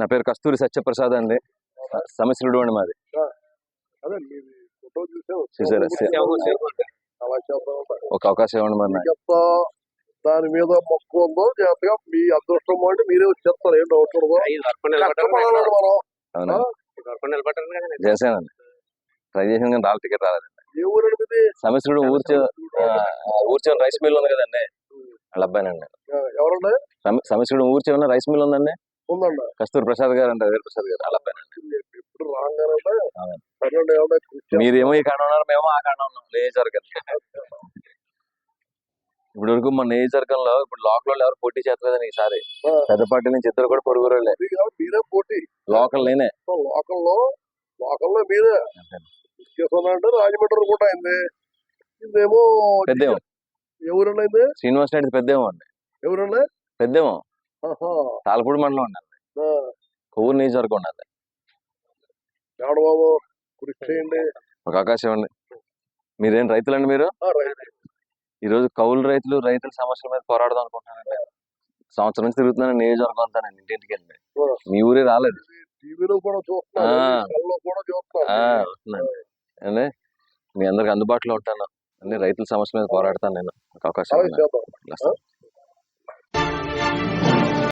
నా పేరు కస్తూరి సత్యప్రసాద్ అండి. సమస్యలుడు అండి మాది. ఒక అవకాశం ఇవ్వండి. మరి దాని మీద మొక్కు ఉందో జాగ్రత్తగా మీ అదృష్టం అంటే మీరే వచ్చేస్తారు ఏం డౌట్ చేశానండి. ట్రై చేసాను కానీ రాళ్ళు టికెట్ రాలేదు ఏ ఊరు మీది? సమస్యలుడు ఊర్చే ఊర్చే రైస్ మిల్ ఉంది కదండి. వాళ్ళ అబ్బాయినండి. ఎవరండి? సమస్యలుడు ఊర్చే ఉన్న రైస్ మిల్ ఉందండి. కస్తూరి ప్రసాద్ గారు. అంటారు వీర ప్రసాద్ గారు అవును. సరే ఏమన్నా కూర్చో. మీరేమో ఈ కాడ ఉన్నారు మేము ఆ కాడ ఉన్నాం. నియోజకవర్గం ఇప్పుడు వరకు మన నియోజకవర్గంలో ఇప్పుడు లోకల్ ఎవరు పోటీ చేస్తలేదని ఈసారి. పెద్ద పార్టీ నుంచి ఇద్దరు కూడా పొరుగు మీరే పోటీ. లోకల్ నేనే. లోకల్లో లోకల్లో మీరే. చేసుకున్నారంటే రాజమండ్రి కూడా అయింది. ఇదేమో పెద్దేమో. అయింది? శ్రీనివాస్ నాయుడు పెద్దేమో అండి. ఎవరండి పెద్దేమో. ఆహా. తాళపూడి మండలం ఆ, కొవ్వూరు నియోజకవర్గం చేయండి ఒక అవకాశం ఇవ్వండి మీరేం రైతులండి మీరు? ఆ, రైట్. ఈ రోజు కౌలు రైతులు రైతుల సమస్యల మీద పోరాడదాం అనుకుంటున్నానండి సంవత్సరం నుంచి తిరుగుతున్నాను నియోజకవర్గం ఇంటింటికి వెళ్ళి. మీ ఊరే రాలేదు. అండి మీ అందరికి అందుబాటులో ఉంటాను. అన్ని రైతుల సమస్య మీద పోరాడతాను నేను. ఒక అవకాశం